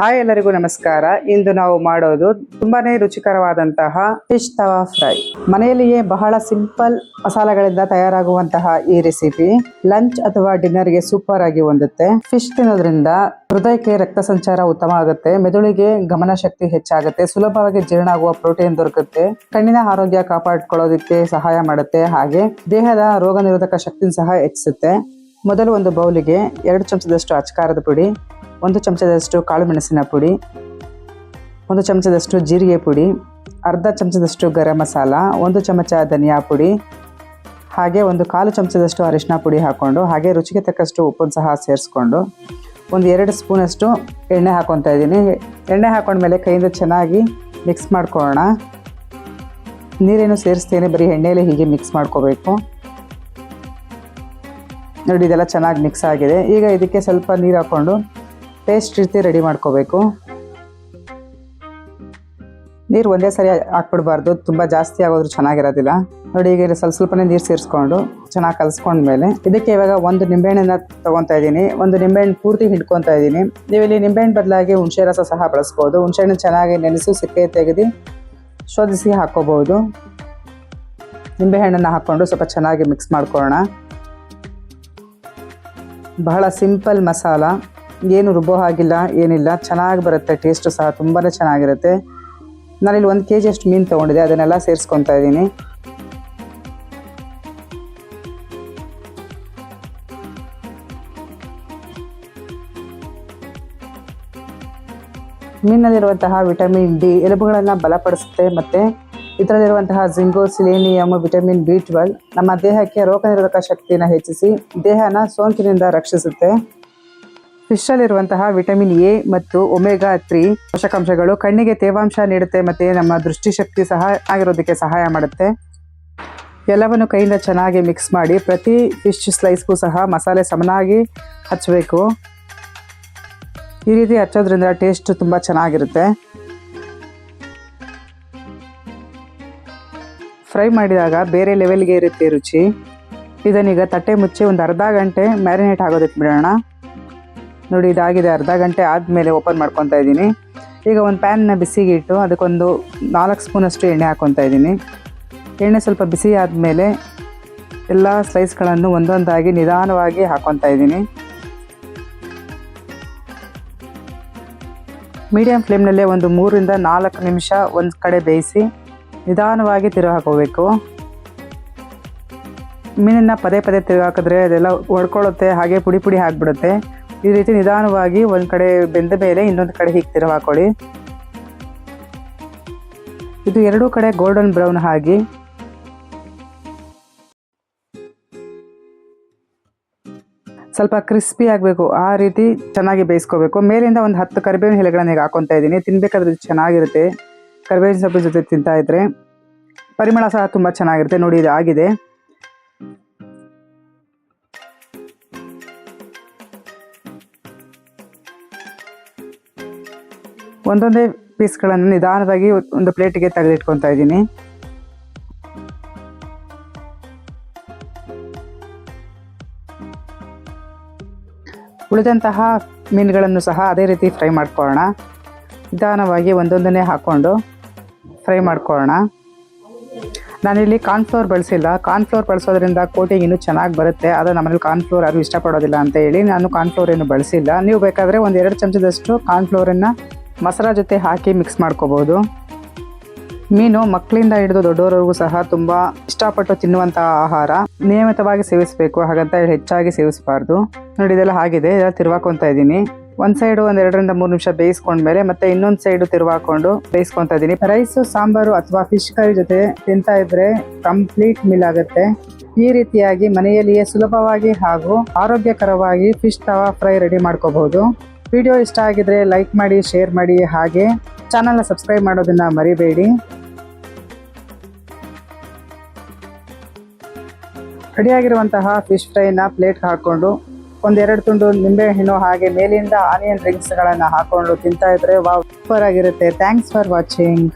Hi ಎಲ್ಲರಿಗೂ ನಮಸ್ಕಾರ. ಇಂದು ನಾವು ಮಾಡೋದು ತುಂಬಾನೇ ರುಚಿಕರವಾದಂತಹ ಫಿಶ್ ತವಾ ಫ್ರೈ ಮನೆಯಲ್ಲಿಯೇ ಬಹಳ ಸಿಂಪಲ್ ಮಸಾಲೆಗಳಿಂದ ತಯಾರಾಗುವಂತಹ ಈ ರೆಸಿಪಿ ಲಂಚ್ ಅಥವಾ ಡಿನ್ನರ್ಗೆ ಸೂಪರ್ ಆಗಿ ಹೊಂದುತ್ತೆ. ಫಿಶ್ ತಿನ್ನೋದ್ರಿಂದ ಹೃದಯಕ್ಕೆ ರಕ್ತ ಸಂಚಾರ ಉತ್ತಮ ಆಗುತ್ತೆ, ಮೆದುಳಿಗೆ ಗಮನ ಶಕ್ತಿ ಹೆಚ್ಚಾಗುತ್ತೆ, ಸುಲಭವಾಗಿ ಜೀರ್ಣ ಆಗುವ ಪ್ರೋಟೀನ್ ದೊರಕುತ್ತೆ, ಕಣ್ಣಿನ ಆರೋಗ್ಯ ಕಾಪಾಡಿಕೊಳ್ಳೋದಕ್ಕೆ ಸಹಾಯ ಮಾಡುತ್ತೆ, ಹಾಗೆ ದೇಹದ ರೋಗ ನಿರೋಧಕ ಶಕ್ತಿನ ಸಹ ಹೆಚ್ಚಿಸುತ್ತೆ. ಮೊದಲು ಒಂದು ಬೌಲಿಗೆ ಎರಡು ಚಮಚದಷ್ಟು ಅಚ್ಕಾರದ ಪುಡಿ ಒಂದು ಚಮಚದಷ್ಟು ಕಾಳು ಮೆಣಸಿನ ಪುಡಿ, ಒಂದು ಚಮಚದಷ್ಟು ಜೀರಿಗೆ ಪುಡಿ, ಅರ್ಧ ಚಮಚದಷ್ಟು ಗರಂ ಮಸಾಲ, ಒಂದು ಚಮಚ ಧನಿಯಾ ಪುಡಿ, ಹಾಗೆ ಒಂದು ಕಾಲು ಚಮಚದಷ್ಟು ಅರಿಶಿನ ಪುಡಿ ಹಾಕ್ಕೊಂಡು ಹಾಗೆ ರುಚಿಗೆ ತಕ್ಕಷ್ಟು ಉಪ್ಪನ್ನು ಸಹ ಸೇರಿಸ್ಕೊಂಡು, ಒಂದು ಎರಡು ಸ್ಪೂನಷ್ಟು ಎಣ್ಣೆ ಹಾಕ್ಕೊತಾ ಇದ್ದೀನಿ. ಎಣ್ಣೆ ಹಾಕೊಂಡ್ಮೇಲೆ ಕೈಯಿಂದ ಚೆನ್ನಾಗಿ ಮಿಕ್ಸ್ ಮಾಡ್ಕೊಳ್ಳೋಣ. ನೀರೇನು ಸೇರಿಸ್ತೇನೆ, ಬರೀ ಎಣ್ಣೆಯಲ್ಲಿ ಹೀಗೆ ಮಿಕ್ಸ್ ಮಾಡ್ಕೋಬೇಕು. ನೋಡಿ, ಇದೆಲ್ಲ ಚೆನ್ನಾಗಿ ಮಿಕ್ಸ್ ಆಗಿದೆ. ಈಗ ಇದಕ್ಕೆ ಸ್ವಲ್ಪ ನೀರು ಹಾಕ್ಕೊಂಡು ಪೇಸ್ಟ್ ರೀತಿ ರೆಡಿ ಮಾಡ್ಕೋಬೇಕು. ನೀರು ಒಂದೇ ಸರಿ ಹಾಕ್ಬಿಡ್ಬಾರ್ದು, ತುಂಬ ಜಾಸ್ತಿ ಆಗೋದ್ರೂ ಚೆನ್ನಾಗಿರೋದಿಲ್ಲ. ನೋಡಿ, ಈಗ ಸ್ವಲ್ಪ ಸ್ವಲ್ಪನೇ ನೀರು ಸೇರಿಸ್ಕೊಂಡು ಚೆನ್ನಾಗಿ ಕಲಿಸ್ಕೊಂಡ್ಮೇಲೆ, ಇದಕ್ಕೆ ಇವಾಗ ಒಂದು ನಿಂಬೆಹಣ್ಣನ್ನು ತೊಗೊತಾ ಇದ್ದೀನಿ, ಒಂದು ನಿಂಬೆಹಣ್ಣು ಪೂರ್ತಿ ಹಿಡ್ಕೊತಾ ಇದ್ದೀನಿ. ನೀವು ಇಲ್ಲಿ ನಿಂಬೆಹಣ್ಣು ಬದಲಾಗಿ ಹುಣಸೆ ರಸ ಸಹ ಬಳಸ್ಬೋದು. ಹುಣಸೆಹಣ್ಣು ಚೆನ್ನಾಗಿ ನೆನೆಸಿ ಸಿಕ್ಕೆ ತೆಗೆದು ಶೋಧಿಸಿ ಹಾಕೋಬಹುದು ನಿಂಬೆಹಣ್ಣನ್ನು ಹಾಕ್ಕೊಂಡು ಸ್ವಲ್ಪ ಚೆನ್ನಾಗಿ ಮಿಕ್ಸ್ ಮಾಡ್ಕೊಳ್ಳೋಣ. ಬಹಳ ಸಿಂಪಲ್ ಮಸಾಲ. ಏನು ರುಬ್ಬೋ ಹಾಗಿಲ್ಲ, ಏನಿಲ್ಲ. ಚೆನ್ನಾಗಿ ಬರುತ್ತೆ ಟೇಸ್ಟು ಸಹ ತುಂಬಾ ಚೆನ್ನಾಗಿರುತ್ತೆ. ನಾನಿಲ್ಲಿ ಒಂದು ಕೆ ಜಿ ಅಷ್ಟು ಮೀನು ತೊಗೊಂಡಿದ್ದೆ, ಅದನ್ನೆಲ್ಲ ಸೇರಿಸ್ಕೊತಾ ಇದ್ದೀನಿ. ಮೀನಲ್ಲಿರುವಂತಹ ವಿಟಮಿನ್ ಡಿ ಎಲುಬುಗಳನ್ನು ಬಲಪಡಿಸುತ್ತೆ ಮತ್ತು ಇದರಲ್ಲಿರುವಂತಹ zinc, selenium, vitamin B twelve ನಮ್ಮ ದೇಹಕ್ಕೆ ರೋಗ ನಿರೋಧಕ ಶಕ್ತಿಯನ್ನು ಹೆಚ್ಚಿಸಿ ದೇಹನ ಸೋಂಕಿನಿಂದ ರಕ್ಷಿಸುತ್ತೆ. ಫಿಶಲ್ಲಿರುವಂತಹ ವಿಟಮಿನ್ ಎ ಮತ್ತು ಒಮೆಗಾ ತ್ರೀ ಪೋಷಕಾಂಶಗಳು ಕಣ್ಣಿಗೆ ತೇವಾಂಶ ನೀಡುತ್ತೆ ಮತ್ತು ನಮ್ಮ ದೃಷ್ಟಿಶಕ್ತಿ ಸಹ ಆಗಿರೋದಕ್ಕೆ ಸಹಾಯ ಮಾಡುತ್ತೆ. ಎಲ್ಲವನ್ನು ಕೈಯಿಂದ ಚೆನ್ನಾಗಿ ಮಿಕ್ಸ್ ಮಾಡಿ ಪ್ರತಿ ಫಿಶ್ ಸ್ಲೈಸ್ಗೂ ಸಹ ಮಸಾಲೆ ಸಮನಾಗಿ ಹಚ್ಚಬೇಕು ಈ ರೀತಿ ಹಚ್ಚೋದ್ರಿಂದ ಟೇಸ್ಟ್ ತುಂಬ ಚೆನ್ನಾಗಿರುತ್ತೆ. ಫ್ರೈ ಮಾಡಿದಾಗ ಬೇರೆ ಲೆವೆಲ್ಗೆ ಇರುತ್ತೆ ರುಚಿ. ಇದನ್ನೀಗ ತಟ್ಟೆ ಮುಚ್ಚಿ ಒಂದು ಅರ್ಧ ಗಂಟೆ ಮ್ಯಾರಿನೇಟ್ ಆಗೋದಕ್ಕೆ ಬಿಡೋಣ. ನೋಡಿ, ಇದಾಗಿದೆ. ಅರ್ಧ ಗಂಟೆ ಆದಮೇಲೆ ಓಪನ್ ಮಾಡ್ಕೊತಾ ಇದ್ದೀನಿ. ಈಗ ಒಂದು ಪ್ಯಾನ್ನ ಬಿಸಿಗೆ ಇಟ್ಟು ಅದಕ್ಕೊಂದು ನಾಲ್ಕು ಸ್ಪೂನಷ್ಟು ಎಣ್ಣೆ ಹಾಕ್ಕೊತಾ ಇದ್ದೀನಿ. ಎಣ್ಣೆ ಸ್ವಲ್ಪ ಬಿಸಿ ಆದಮೇಲೆ ಎಲ್ಲ ಸ್ಲೈಸ್ಗಳನ್ನು ಒಂದೊಂದಾಗಿ ನಿಧಾನವಾಗಿ ಹಾಕ್ಕೊತಾ ಇದ್ದೀನಿ. ಮೀಡಿಯಮ್ ಫ್ಲೇಮ್ನಲ್ಲೇ ಒಂದು ಮೂರಿಂದ ನಾಲ್ಕು ನಿಮಿಷ ಒಂದು ಕಡೆ ಬೇಯಿಸಿ ನಿಧಾನವಾಗಿ ತಿರುಗಿ ಹಾಕೋಬೇಕು. ಮೀನನ್ನು ಪದೇ ಪದೇ ತಿರುಗಾಕಿದ್ರೆ ಅದೆಲ್ಲ ಒಡ್ಕೊಳ್ಳುತ್ತೆ ಹಾಗೆ ಪುಡಿ ಪುಡಿ ಹಾಕ್ಬಿಡುತ್ತೆ ಈ ರೀತಿ ನಿಧಾನವಾಗಿ ಒಂದು ಕಡೆ ಬೆಂದ ಮೇಲೆ ಇನ್ನೊಂದು ಕಡೆ ಹೀಗೆ ತಿರು ಹಾಕೊಳ್ಳಿ. ಇದು ಎರಡೂ ಕಡೆ ಗೋಲ್ಡನ್ ಬ್ರೌನ್ ಆಗಿ ಸ್ವಲ್ಪ ಕ್ರಿಸ್ಪಿ ಆಗಬೇಕು. ಆ ರೀತಿ ಚೆನ್ನಾಗಿ ಬೇಯಿಸ್ಕೋಬೇಕು. ಮೇಲಿಂದ ಒಂದು ಹತ್ತು ಕರಿಬೇವಿನ ಎಲೆಗಳನ್ನ ಈಗ ಹಾಕೊತಾ ಇದ್ದೀನಿ. ತಿನ್ಬೇಕಾದ್ರೆ ಇದು ಚೆನ್ನಾಗಿರುತ್ತೆ. ಕರಿಬೇವಿನ ಸೊಪ್ಪಿನ ಜೊತೆ ತಿಂತಾ ಇದ್ರೆ ಪರಿಮಳ ಸಹ ತುಂಬ ಚೆನ್ನಾಗಿರುತ್ತೆ. ನೋಡಿ, ಇದು ಆಗಿದೆ. ಒಂದೊಂದೇ ಪೀಸ್ಗಳನ್ನು ನಿಧಾನವಾಗಿ ಒಂದು ಪ್ಲೇಟಿಗೆ ತೆಗೆದಿಟ್ಕೊತಾ ಇದ್ದೀನಿ. ಉಳಿದಂತಹ ಮೀನುಗಳನ್ನು ಸಹ ಅದೇ ರೀತಿ ಫ್ರೈ ಮಾಡ್ಕೊಳ್ಳೋಣ. ನಿಧಾನವಾಗಿ ಒಂದೊಂದನ್ನೇ ಹಾಕ್ಕೊಂಡು ಫ್ರೈ ಮಾಡ್ಕೊಳ್ಳೋಣ. ನಾನಿಲ್ಲಿ ಕಾರ್ನ್ಫ್ಲೋರ್ ಬಳಸಿಲ್ಲ. ಕಾರ್ನ್ಫ್ಲೋರ್ ಬಳಸೋದ್ರಿಂದ ಕೋಟಿಂಗ್ ಇನ್ನೂ ಚೆನ್ನಾಗಿ ಬರುತ್ತೆ. ಆದರೆ ನಮ್ಮಲ್ಲಿ ಕಾರ್ನ್ಫ್ಲೋರ್ ಯಾರು ಇಷ್ಟಪಡೋದಿಲ್ಲ ಅಂತ ಹೇಳಿ ನಾನು ಕಾರ್ನ್ಫ್ಲೋರ್ ಏನು ಬಳಸಿಲ್ಲ. ನೀವು ಬೇಕಾದರೆ ಒಂದು ಎರಡು ಚಮಚದಷ್ಟು ಕಾರ್ನ್ಫ್ಲೋರನ್ನು ಮಸಾಲ ಜೊತೆ ಹಾಕಿ ಮಿಕ್ಸ್ ಮಾಡ್ಕೋಬೋದು. ಮೀನು ಮಕ್ಕಳಿಂದ ಹಿಡಿದು ದೊಡ್ಡವರವರೆಗೂ ಸಹ ತುಂಬ ಇಷ್ಟಪಟ್ಟು ತಿನ್ನುವಂತಹ ಆಹಾರ. ನಿಯಮಿತವಾಗಿ ಸೇವಿಸಬೇಕು, ಹಾಗಂತ ಹೇಳಿ ಹೆಚ್ಚಾಗಿ ಸೇವಿಸಬಾರ್ದು. ನೋಡಿ, ಇದೆಲ್ಲ ಆಗಿದೆ. ಇದೆಲ್ಲ ತಿರುವಾಕೊತಾ ಇದ್ದೀನಿ. ಒಂದು ಸೈಡು ಒಂದು ಎರಡರಿಂದ ಮೂರು ನಿಮಿಷ ಬೇಯಿಸ್ಕೊಂಡ್ಮೇಲೆ ಮತ್ತೆ ಇನ್ನೊಂದು ಸೈಡು ತಿರುವಾಕೊಂಡು ಬೇಯಿಸ್ಕೊತಾ ಇದ್ದೀನಿ. ರೈಸು ಸಾಂಬಾರು ಅಥವಾ ಫಿಶ್ ಕರಿ ಜೊತೆ ತಿಂತಾ ಇದ್ರೆ ಕಂಪ್ಲೀಟ್ ಮಿಲ್ ಆಗುತ್ತೆ. ಈ ರೀತಿಯಾಗಿ ಮನೆಯಲ್ಲಿಯೇ ಸುಲಭವಾಗಿ ಹಾಗೂ ಆರೋಗ್ಯಕರವಾಗಿ ಫಿಶ್ ತವಾ ಫ್ರೈ ರೆಡಿ ಮಾಡ್ಕೋಬಹುದು ವಿಡಿಯೋ ಇಷ್ಟ ಆಗಿದ್ರೆ ಲೈಕ್ ಮಾಡಿ, ಶೇರ್ ಮಾಡಿ ಹಾಗೆ ಚಾನಲ್ನ ಸಬ್ಸ್ಕ್ರೈಬ್ ಮಾಡೋದನ್ನ ಮರಿಬೇಡಿ. ರೆಡಿಯಾಗಿರುವಂತಹ ಫಿಶ್ ಫ್ರೈನ ಪ್ಲೇಟ್ಗೆ ಹಾಕ್ಕೊಂಡು ಒಂದೆರಡು ತುಂಡು ನಿಂಬೆ ಹಣ್ಣು ಹಾಗೆ ಮೇಲಿಂದ ಆನಿಯನ್ ಡ್ರಿಂಕ್ಸ್ಗಳನ್ನು ಹಾಕೊಂಡು ತಿಂತಾ ಇದ್ರೆ ವಾ ಸೂಪರ್ ಆಗಿರುತ್ತೆ. Thanks for watching